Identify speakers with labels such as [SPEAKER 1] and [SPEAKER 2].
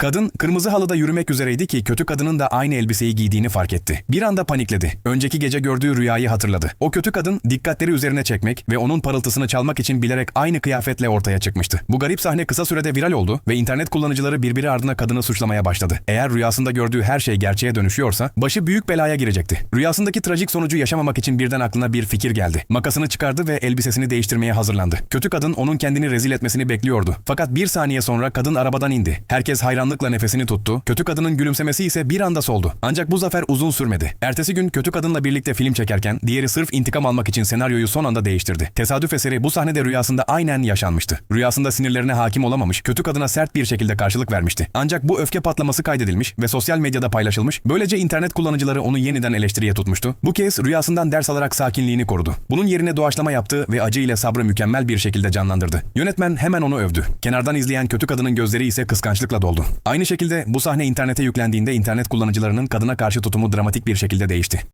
[SPEAKER 1] Kadın kırmızı halıda yürümek üzereydi ki kötü kadının da aynı elbiseyi giydiğini fark etti. Bir anda panikledi. Önceki gece gördüğü rüyayı hatırladı. O kötü kadın dikkatleri üzerine çekmek ve onun parıltısını çalmak için bilerek aynı kıyafetle ortaya çıkmıştı. Bu garip sahne kısa sürede viral oldu ve internet kullanıcıları birbiri ardına kadını suçlamaya başladı. Eğer rüyasında gördüğü her şey gerçeğe dönüşüyorsa başı büyük belaya girecekti. Rüyasındaki trajik sonucu yaşamamak için birden aklına bir fikir geldi. Makasını çıkardı ve elbisesini değiştirmeye hazırlandı. Kötü kadın onun kendini rezil etmesini bekliyordu. Fakat bir saniye sonra kadın arabadan indi. Herkes hayranlıkla nefesini tuttu. Kötü kadının gülümsemesi ise bir anda soldu. Ancak bu zafer uzun sürmedi. Ertesi gün kötü kadınla birlikte film çekerken diğeri sırf intikam almak için senaryoyu son anda değiştirdi. Tesadüf eseri bu sahnede rüyasında aynen yaşanmıştı. Rüyasında sinirlerine hakim olamamış, kötü kadına sert bir şekilde karşılık vermişti. Ancak bu öfke patlaması kaydedilmiş ve sosyal medyada paylaşılmış. Böylece internet kullanıcıları onu yeniden eleştiriye tutmuştu. Bu kez rüyasından ders alarak sakinliğini korudu. Bunun yerine doğaçlama yaptı ve acı ile sabrı mükemmel bir şekilde canlandırdı. Yönetmen hemen onu övdü. Kenardan izleyen kötü kadının gözleri ise kıskançlıkla doldu. Aynı şekilde bu sahne internete yüklendiğinde internet kullanıcılarının kadına karşı tutumu dramatik bir şekilde değişti.